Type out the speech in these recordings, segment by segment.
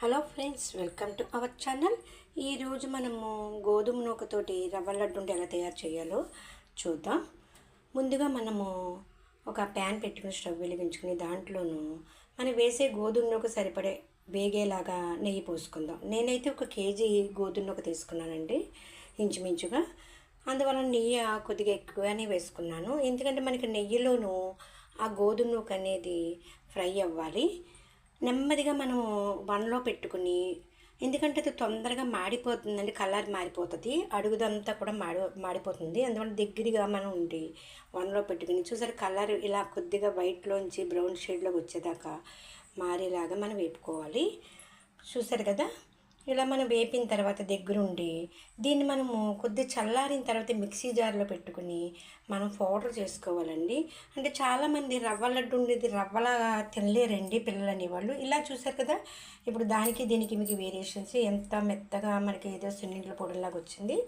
Hello friends welcome to our channel. ఈరోజు మనము గోధుమ నూకతోటి రవ్వ లడ్డు ఎలా తయారు చేయాలో చూద్దాం. ముందుగా మనము ఒక ప్యాన్ పెట్టుకుని స్టవ్ వెలిగించుకుని దాంట్లోనూ మనం వేసే గోధుమ నూక సరిపడే వేగేలాగా నెయ్యి పోసుకుందాం. నేనైతే ఒక కేజీ గోధుమ నూక తీసుకున్నానండి ఇంచుమించుగా. అందువల్ల నెయ్యి కొద్దిగా ఎక్కువగానే వేసుకున్నాను. ఎందుకంటే మనకి నెయ్యిలోనూ ఆ గోధుమ నూక అనేది ఫ్రై అవ్వాలి. నెమ్మదిగా మనం వన్లో పెట్టుకుని ఎందుకంటే అది తొందరగా మాడిపోతుందండి కలర్ మారిపోతుంది. అడుగుదంతా కూడా మాడి మాడిపోతుంది. అందువల్ల దగ్గరగా మనం ఉండి వన్లో పెట్టుకుని చూసారు కలర్ ఇలా కొద్దిగా వైట్లోంచి బ్రౌన్ షేడ్లోకి వచ్చేదాకా మారేలాగా మనం వేపుకోవాలి. చూసారు కదా? ఇలా మనం వేపిన తర్వాత దగ్గరుండి దీన్ని మనము కొద్దిగా చల్లారిన తర్వాత మిక్సీ జార్లో పెట్టుకుని మనం పౌడర్ చేసుకోవాలండి. అంటే చాలామంది రవ్వ లడ్డు ఉండేది రవ్వలా తినలేరండి పిల్లలు అనేవాళ్ళు ఇలా చూసారు కదా ఇప్పుడు దానికి దీనికి మీకు వేరియేషన్స్ ఎంత మెత్తగా మనకి ఏదో సున్నింట్ల పొడిలాగా వచ్చింది.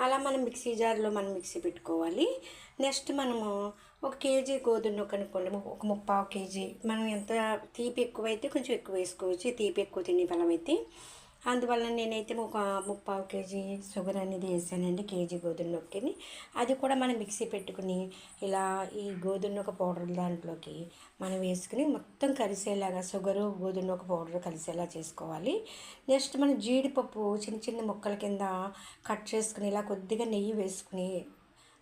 అలా మనం మిక్సీ జార్లో మనం మిక్సీ పెట్టుకోవాలి. నెక్స్ట్ మనము ఒక కేజీ గోధుమ కనుక్కోండి ఒక ముప్పావు కేజీ. మనం ఎంత తీపి ఎక్కువైతే కొంచెం ఎక్కువ వేసుకోవచ్చు. తీపి ఎక్కువ తినే బలం అయితే. అందువల్ల నేనైతే ఒక ముప్పావు కేజీ షుగర్ అనేది వేసానండి కేజీ గోధుమ నొక్కిని. అది కూడా మనం మిక్సీ పెట్టుకుని ఇలా ఈ గోధుమ నొక్క పౌడర్ దాంట్లోకి మనం వేసుకుని మొత్తం కలిసేలాగా షుగరు గోధుమ నొక్క పౌడర్ కలిసేలా చేసుకోవాలి. నెక్స్ట్ మనం జీడిపప్పు చిన్న చిన్న ముక్కల కింద కట్ చేసుకుని ఇలా కొద్దిగా నెయ్యి వేసుకుని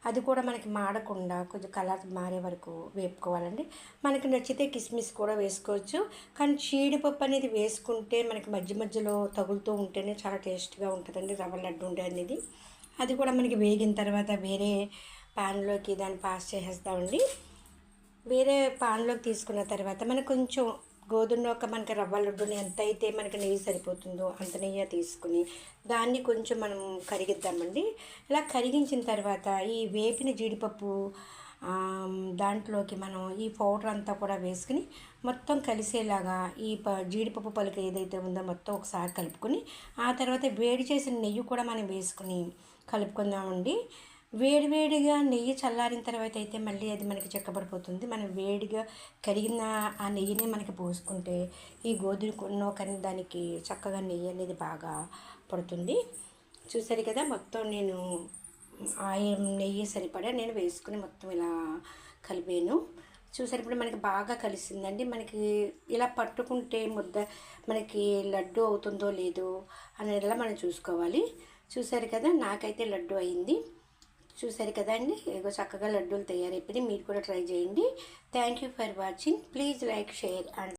అది కూడా మనకి మాడకుండా కొంచెం కలర్ మారే వరకు వేపుకోవాలండి. మనకి నచ్చితే కిస్మిస్ కూడా వేసుకోవచ్చు. కానీ చీడిపప్పు అనేది వేసుకుంటే మనకి మధ్య మధ్యలో తగులుతూ ఉంటేనే చాలా టేస్ట్గా ఉంటుందండి. రవ్వ లడ్డు ఉండే అనేది. అది కూడా మనకి వేగిన తర్వాత వేరే ప్యాన్లోకి దాన్ని పాస్ చేసేస్తామండి. వేరే పాన్లోకి తీసుకున్న తర్వాత మనకు కొంచెం గోధుమ ఒక మనకి రవ్వ లడ్డుని ఎంత అయితే మనకి నెయ్యి సరిపోతుందో అంత నెయ్యి తీసుకుని దాన్ని కొంచెం మనం కరిగిద్దామండి. ఇలా కరిగించిన తర్వాత ఈ వేపిన జీడిపప్పు దాంట్లోకి మనం ఈ పౌడర్ అంతా కూడా వేసుకుని మొత్తం కలిసేలాగా ఈ ప జీడిపప్పు పలుకు ఏదైతే ఉందో మొత్తం ఒకసారి కలుపుకొని ఆ తర్వాత వేడి చేసిన నెయ్యి కూడా మనం వేసుకుని కలుపుకుందామండి. వేడివేడిగా నెయ్యి చల్లారిన తర్వాత అయితే మళ్ళీ అది మనకి చెక్కబడిపోతుంది. మనం వేడిగా కరిగిన ఆ నెయ్యిని మనకి పోసుకుంటే ఈ గోధుమ కానీ దానికి చక్కగా నెయ్యి అనేది బాగా పడుతుంది. చూసారు కదా మొత్తం నేను ఆయిల్ నెయ్యి సరిపడా నేను వేసుకుని మొత్తం ఇలా కలిపాను. చూసారు ఇప్పుడు మనకి బాగా కలిసిందండి. మనకి ఇలా పట్టుకుంటే ముద్ద మనకి లడ్డు అవుతుందో లేదో అనేలా మనం చూసుకోవాలి. చూసారు కదా నాకైతే లడ్డు అయింది. చూసారు కదండి? ఏదో చక్కగా లడ్డూలు తయారైపోయి మీరు కూడా ట్రై చేయండి. Thank you for watching please like share and